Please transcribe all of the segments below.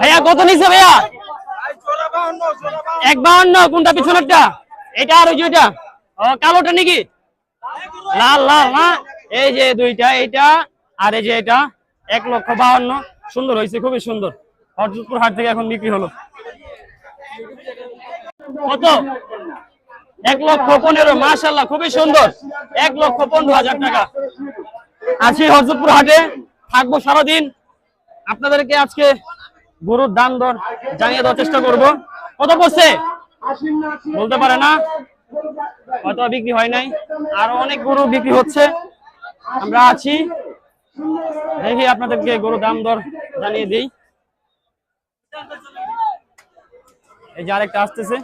ভাইয়া, কত নিচ্ছে ভাইয়া? এক বাউন্ন কোনটা এটা আর ওই যে ওইটা? কালোটা নাকি? লাল লাল, না? এই যে দুইটা, এইটা আর এই যে এটা, এক লক্ষ বাউন্ন সুন্দর হয়েছে খুবই সুন্দর। হরজতপুর হাট থেকে এখন বিক্রি হলো। কত? এক লক্ষ পনেরো মাশাল্লাহ খুবই সুন্দর। এক লক্ষ পনেরো হাজার টাকা। আছি হরজতপুর হাটে, থাকব সারাদিন। আপনাদেরকে আজকে গরুর দাম দর জানিয়ে দেওয়ার চেষ্টা করব। কত পড়ছে? বলতে পারে না। হয়তো বিক্রি হয় নাই। আরও অনেক গরু বিক্রি হচ্ছে। আমরা আছি। দেখি আপনাদেরকে গরু দাম দর জানিয়ে দিই। এই যে আরেকটা আসতেছে।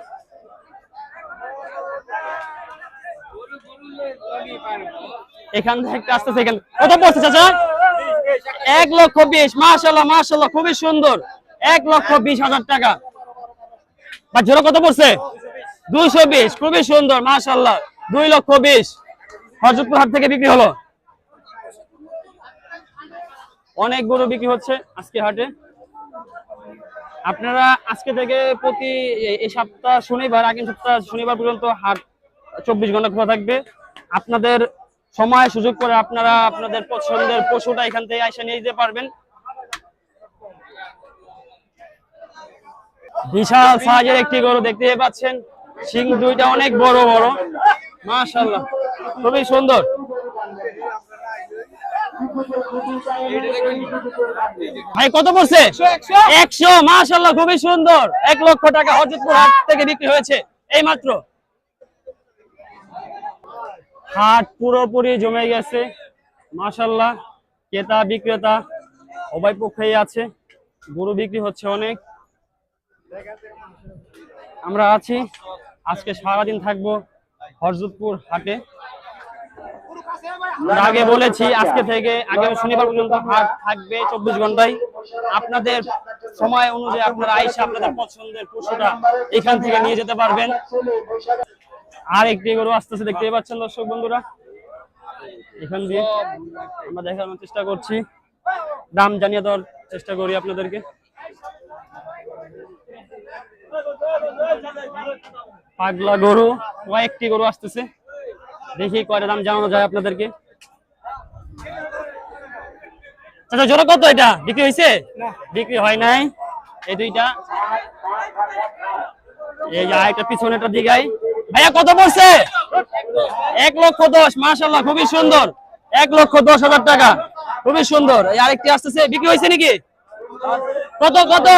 এখান থেকে একটা আসতেছে, এখান কত পড়ছে, চাচা? এক লক্ষ বিশ মাশাল্লাহ মাশাল্লাহ খুবই সুন্দর। এক লক্ষ বিশ হাজার টাকা। বা জোড়া কত পড়ছে দুইশো বিশ, খুবই সুন্দর মাশাল্লাহ দুই লক্ষ বিশ। হরজতপুর হাট থেকে বিক্রি হলো? অনেক গরু বিক্রি হচ্ছে আজকে হাটে। আপনারা আজকে থেকে প্রতি এই সপ্তাহ শনিবার, আগের সপ্তাহ শনিবার পর্যন্ত হাট চব্বিশ ঘণ্টা খোলা থাকবে। আপনাদের সময় সুযোগ করে আপনারা আপনাদের পছন্দের পশুটা এখান থেকে এসে নিয়ে যেতে পারবেন। বিশাল সাইজের একটি গরু দেখতে পাচ্ছেন। সিং দুইটা অনেক বড় বড়। মাশাল্লাহ খুবই সুন্দর। ভাই কত পড়ছে? একশো মাশাল্লাহ খুবই সুন্দর। এক লক্ষ টাকা হরজতপুর হাট থেকে বিক্রি হয়েছে। এই মাত্র হাট পুরোপুরি জমে গেছে। মাশাল্লাহ ক্রেতা, বিক্রেতা উভয় পক্ষেই আছে। গরু বিক্রি হচ্ছে অনেক। আমরা আছি। আজকে সারাদিন থাকব হরজতপুর হাটে। আগে বলেছি, আজকে থেকে আগামী শনিবার পর্যন্ত হাট থাকবে চব্বিশ ঘন্টায়। আপনাদের সময় অনুযায়ী আপনারা আইসা আপনাদের পছন্দের পশুটা এখান থেকে নিয়ে যেতে পারবেন। আর একটি গরু আসতেছে দেখতে পাচ্ছেন দর্শক বন্ধুরা। এখান দিয়ে আমরা দেখানোর চেষ্টা করছি। দাম জানিয়ে দেওয়ার চেষ্টা করি আপনাদেরকে। পাগলা গরু কয়েকটি গরু আসতেছে। দেখি কয়টা দাম জানানো যায় আপনাদেরকে। আচ্ছা জোড়া কত এটা? বিক্রি হয়েছে? বিক্রি হয় নাই। এই দুইটা। এই যে আরেকটা পিছনেটা দিঘাই ভাইয়া, কত পড়ছে? এক লক্ষ দশ মাশাল্লাহ খুবই সুন্দর। এক লক্ষ দশ হাজার টাকা, খুবই সুন্দর। আরেকটি আসতেছে, বিক্রি হয়েছে নাকি? কত কত?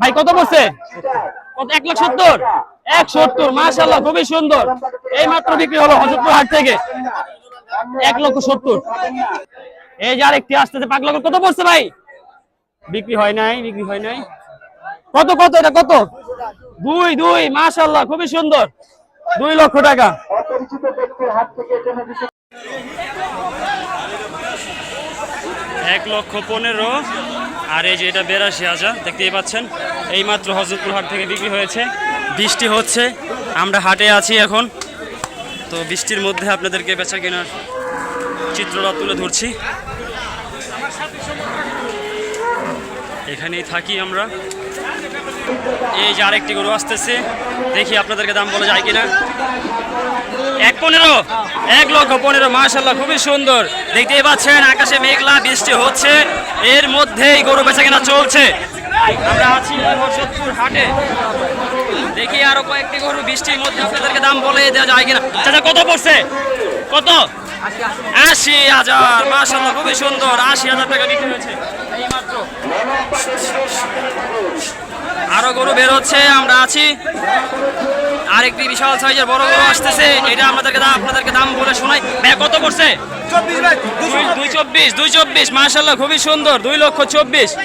ভাই, কত পড়ছে? কত, এক লাখ সত্তর? এক সত্তর মাশাল্লাহ খুবই সুন্দর। এই মাত্র বিক্রি হলো হজরতপুর হাট থেকে। এক লক্ষ সত্তর। এই যে আরেকটি আসতেছে পাঁচ লক্ষ কত পড়ছে ভাই? বিক্রি হয় নাই, বিক্রি হয় নাই। কত কত, এটা কত? দুই দুই মাশাল্লাহ খুবই সুন্দর। দুই লক্ষ টাকা। এক লক্ষ পনেরো। আর এই যে এটা বেরাশি হাজার, দেখতেই পাচ্ছেন। এই মাত্র হজরতপুর হাট থেকে বিক্রি হয়েছে। বৃষ্টি হচ্ছে, আমরা হাটে আছি এখন। তো বৃষ্টির মধ্যে আপনাদেরকে বেচা কেনার চিত্রটা তুলে ধরছি। এখানেই থাকি আমরা। এই যে আরেকটি গরু আসতেছে। দেখি আপনাদেরকে দাম বলা যায় কিনা। এক পনেরো, এক লক্ষ পনেরো মাশাল্লাহ খুবই সুন্দর। দেখতেই পাচ্ছেন, আকাশে মেঘলা, বৃষ্টি হচ্ছে। এর মধ্যেই গরু বেচা কেনা চলছে। আমরা আছি হরসদপুর হাটে। দেখি আরও কয়েকটি গরু বৃষ্টির মধ্যে আপনাদেরকে দাম বলে দেওয়া যায় কিনা। চাচা, কত পড়ছে? কত? আশি হাজার মাশাল্লাহ খুবই সুন্দর। আশি হাজার টাকা বিক্রি হয়েছে। আরও গরু বের হচ্ছে, আমরা আছি। আরেকটি বিশাল সাইজের বড় গরু আসতেছে। এটা দাম আপনাদেরকে দাম বলে শোনাই। ভাই, কত পড়ছে? দুই- চব্বিশ, দুই চব্বিশ মাশাল্লাহ খুবই সুন্দর, দুই লক্ষ চব্বিশ।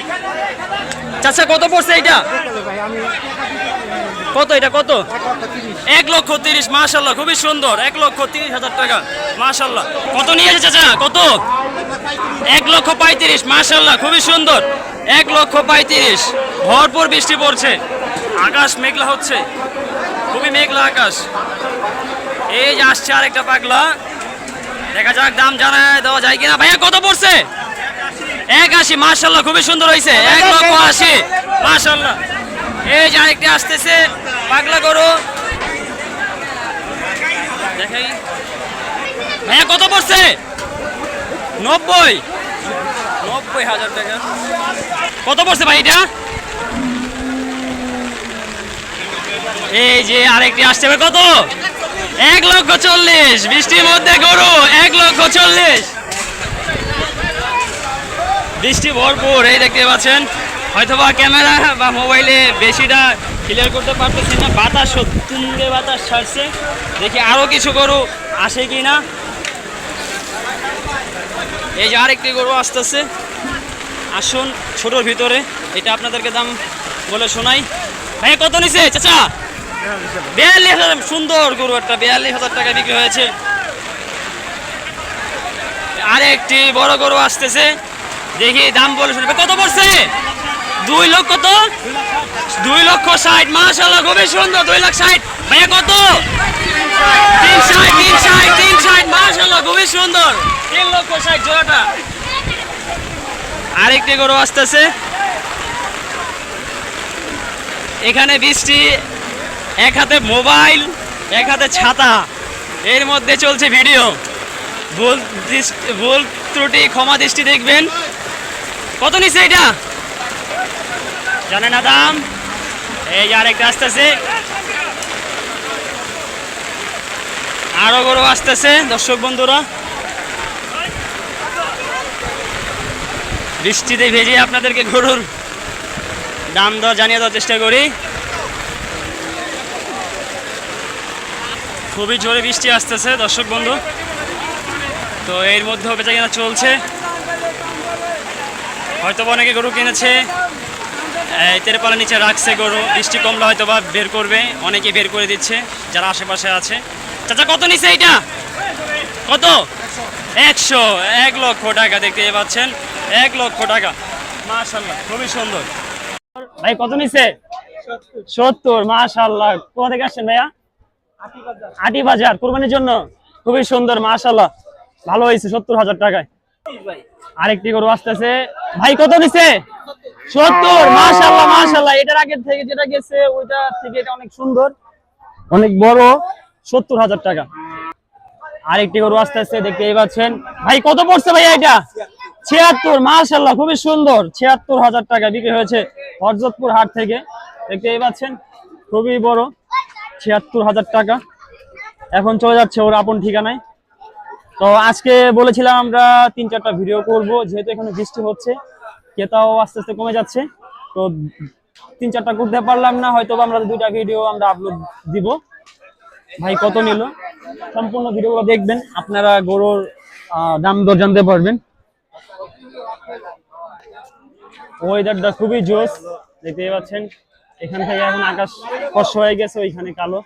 চাচা, কত পড়ছে এটা কত এটা, কত? এক লক্ষ তিরিশ মাশাল্লাহ খুবই সুন্দর, এক লক্ষ তিরিশ হাজার টাকা মাশাল্লাহ কত নিয়েছে চাচা? কত? এক লক্ষ পঁয়ত্রিশ মাশাল্লাহ খুবই সুন্দর। এক লক্ষ পঁয়ত্রিশ। ভরপুর বৃষ্টি পড়ছে। আকাশ মেঘলা হচ্ছে। খুবই মেঘলা আকাশ। এই যে আসছে আরেকটা পাগলা। দেখা যাক দাম জানায় দেওয়া যায় কিনা। ভাইয়া, কত পড়ছে? এক আশি মার্শাল্লাহ খুবই সুন্দর হয়েছে। এক লক্ষ আশি। মার্শাল্লাহ এই যে আরেকটি আসতেছে, পাগলা গরু। দেখাই। ভাইয়া, কত পড়ছে? নব্বই। নব্বই হাজার টাকা। কত পড়ছে ভাই এটা? এই যে আরেকটি আসছে ভাই কত? এক লক্ষ চল্লিশ। বৃষ্টির মধ্যে গরু, এক লক্ষ চল্লিশ। বৃষ্টি ভরপুর, এই দেখতে পাচ্ছেন। হয়তোবা ক্যামেরা বা মোবাইলে বেশিটা ক্লিয়ার করতে পারতেছি না। বাতাস তুঙ্গে বাতাস ছাড়ছে। দেখি আরও কিছু গরু আসে কি না এই যে আরেকটি গরু আসতেছে। আসুন, ছোটোর ভিতরে। এটা আপনাদেরকে দাম বলে শোনাই। ভাই কত নিছে, চাচা? বিয়াল্লিশ হাজার, সুন্দর গরু একটা, বিয়াল্লিশ হাজার টাকা বিক্রি হয়েছে। আরেকটি বড় গরু আসতেছে। দেখি, দাম বলে শুনবে কত পড়ছে? দুই লক্ষ তো? দুই লক্ষ ষাট। মাসাল্লাহ খুবই সুন্দর, দুই লাখ ষাট। ভাইয়া, কত? তিন ষাট তিন ষাট তিন ষাট। মাসাল্লাহ খুবই সুন্দর। তিন লক্ষ ষাট, জোড়াটা। আরেকটি গরু আসতেছে। এখানে বৃষ্টি, এক হাতে মোবাইল, এক হাতে ছাতা। এর মধ্যে চলছে ভিডিও। ভুল ভুল ত্রুটি, ক্ষমা দৃষ্টি দেখবেন। কত নিচ্ছে এটা? জানে না দাম? এই যে আরেকটা আসতেছে। আরও গরু আসতেছে, দর্শক বন্ধুরা। বৃষ্টিতে ভেজে আপনাদেরকে গরুর দাম দর জানিয়ে দেওয়ার চেষ্টা করি। খুবই জোরে বৃষ্টি আসতেছে, দর্শক বন্ধু। তো এর মধ্যেও বেচা কেনা চলছে। হয়তো অনেকে গরু কিনেছে। এই তেরপালের নিচে রাখছে গরু। বৃষ্টি কমলে হয়তো বা বের করবে। অনেকে বের করে দিচ্ছে, যারা আশেপাশে আছে। চাচা, কত নিছে এইটা? কত? একশো। এক লক্ষ টাকা দেখতে পাচ্ছেন। এক লক্ষ টাকা। মাশাল্লাহ খুবই সুন্দর। ভাই, কত নিছে? সত্তর। মাশাল্লাহ কোথা থেকে আসছেন ভাইয়া? আটি বাজার, কোরবানির জন্য। খুবই সুন্দর মাশাল্লাহ ভালো হয়েছে, সত্তর হাজার টাকায়। আরেকটি গরু আসতেছে। ভাই, কত নিছে? সত্তর। মাশাল্লাহ মাশাল্লাহ এটার আগে থেকে যেটা গেছে, ওইটা থেকে এটা অনেক সুন্দর। অনেক বড়। সত্তর হাজার টাকা। আরেকটি গরু আসতেছে দেখতেই পাচ্ছেন। ভাই, কত পড়ছে ভাই এটা? ছিয়াত্তর মাশাল্লাহ খুবই সুন্দর। ছিয়াত্তর হাজার টাকা বিক্রি হয়েছে হরজতপুর হাট থেকে। দেখতেই পাচ্ছেন, খুবই বড়, ছিয়াত্তর হাজার টাকা। এখন চলে যাচ্ছে ওর আপন ঠিকানায়। তো আজকে বলেছিলাম আমরা তিন চারটা ভিডিও করব, যেহেতু এখানে বৃষ্টি হচ্ছে, ক্রেতাও আস্তে আস্তে কমে যাচ্ছে। তো তিন চারটা করতে পারলাম না হয়তো আমরা দুইটা ভিডিও আমরা আপলোড দিব। ভাই কত নিল? সম্পূর্ণ ভিডিওগুলো দেখবেন, আপনারা গরুর দাম দর জানতে পারবেন। ওয়েদারটা খুবই জোস দেখতেই পাচ্ছেন। এখান থেকে এখন আকাশ ফর্স হয়ে গেছে, ওইখানে কালো।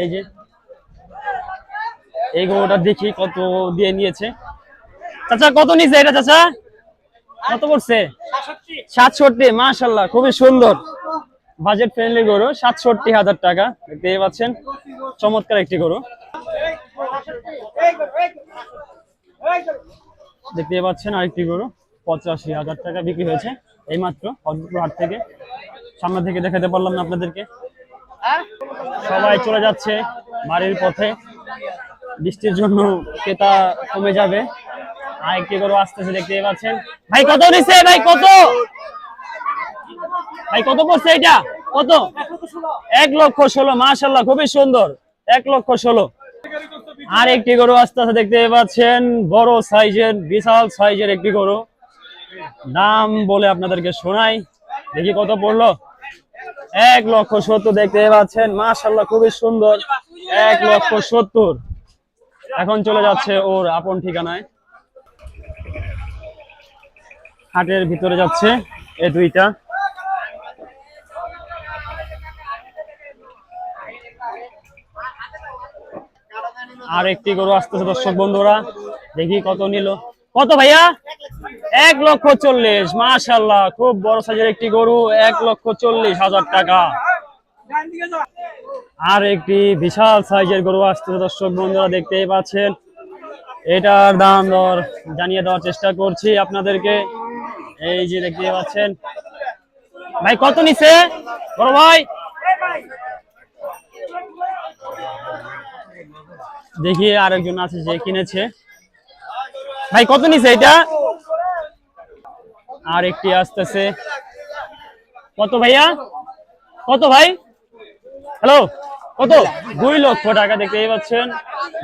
এই যে, এই গরুটা দেখি কত দিয়ে নিয়েছে। চাচা, কত নিছে এটা, চাচা? কত করছে সাতষট্টি মাশাল্লাহ খুবই সুন্দর। বাজেট ফ্রেন্ডলি গরু, সাতষট্টি হাজার টাকা, দেখতেই পাচ্ছেন। চমৎকার একটি গরু। দেখতে পাচ্ছেন আরেকটি গরু। পঁচাশি হাজার টাকা বিক্রি হয়েছে এইমাত্র হজরতপুর হাট থেকে। সামনে থেকে দেখাতে পারলাম না আপনাদেরকে। সবাই চলে যাচ্ছে বাড়ির পথে। বৃষ্টির জন্য ক্রেতা কমে যাবে। আরেকটি গরু আসতেছে, দেখতে পাচ্ছেন। ভাই, কত নিচ্ছে? ভাই, কত? ভাই, কত পড়ছে এটা কত? এক লক্ষ ষোলো মাশাল্লাহ খুবই সুন্দর। এক লক্ষ ষোলো। আর একটি গরু আস্তে আস্তে দেখতে পাচ্ছেন। বড় সাইজের, বিশাল সাইজের একটি গরু। দাম বলে আপনাদেরকে শোনাই। দেখি কত পড়ল? এক লক্ষ সত্তর দেখতে পাচ্ছেন। মাশাল্লাহ খুবই সুন্দর। এক লক্ষ সত্তর। এখন চলে যাচ্ছে ওর আপন ঠিকানায়। হাটের ভিতরে যাচ্ছে এ দুইটা। আর একটি গরু আসতেছে দর্শক বন্ধুরা। দেখি কত নিল। কত ভাইয়া? এক লক্ষ চল্লিশ মাশাল্লাহ খুব বড় সাইজের একটি গরু, এক লক্ষ চল্লিশ হাজার টাকা। আর একটি বিশাল সাইজের গরু আসতেছে দর্শক, বন্ধুরা দেখতেই পাচ্ছেন। এটার দাম দর জানিয়ে দেওয়ার চেষ্টা করছি আপনাদেরকে। এই যে দেখতে পাচ্ছেন। ভাই, কত নিছে? বড় ভাই। দেখি আরেকজন আছে যে কিনেছে। ভাই, কত নিছে এটা? আর একটি আসতেছে। কত ভাইয়া? কত ভাই? হ্যালো? কত? দুই লক্ষ টাকা দেখতেই পাচ্ছেন।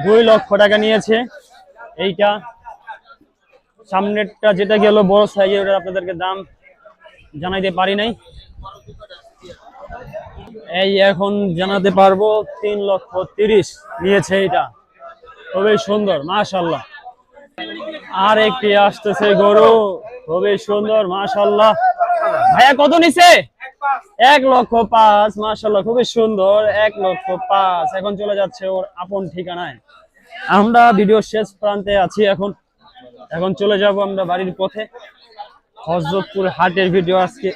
দুই লক্ষ টাকা নিয়েছে। এইটা। সামনেরটা যেটা গেল বড় সাইজের ওটা আপনাদেরকে দাম জানাইতে পারি নাই। এই এখন জানাতে পারব তিন লক্ষ তিরিশ নিয়েছে এটা খুবই সুন্দর মাশাল্লাহ আর একটি আসতেছে গরু, খুবই সুন্দর মাশাল্লাহ ভাইয়া, কত নিছে? এক লক্ষ পাঁচ মাশাল্লাহ খুবই সুন্দর, এক লক্ষ পাঁচ। এখন চলে যাচ্ছে ওর আপন ঠিকানায়। আমরা ভিডিও শেষ প্রান্তে আছি এখন। এখন চলে যাব আমরা বাড়ির পথে। হজরতপুর হাটের ভিডিও আজকে।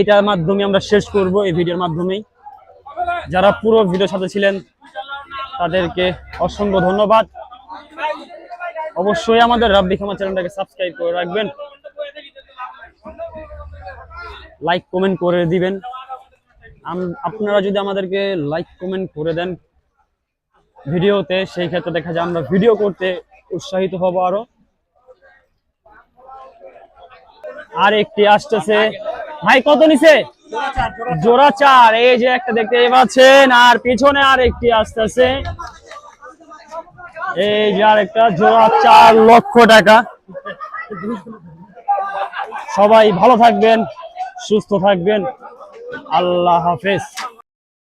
এটার মাধ্যমে আমরা শেষ করব এই ভিডিওর মাধ্যমেই। যারা পুরো ভিডিওর সাথে ছিলেন, তাদেরকে অসংখ্য ধন্যবাদ। অবশ্যই আমাদের রাব্বি খামা চ্যানেলটাকে সাবস্ক্রাইব করে রাখবেন। লাইক কমেন্ট করে দিবেন। আপনারা যদি আমাদেরকে লাইক কমেন্ট করে দেন ভিডিওতে, সেই ক্ষেত্রে দেখা যায় আমরা ভিডিও করতে উৎসাহিত হব আরও। আর একটি আসতেছে। ভাই, কত নিছে? জোড়া চার, এই যে একটা দেখতে পাচ্ছেন, আর পিছনে আর একটি আসতেছে। এই যে আর একটা জোড়া চার লক্ষ টাকা। সবাই ভালো থাকবেন, সুস্থ থাকবেন। আল্লাহ হাফেজ।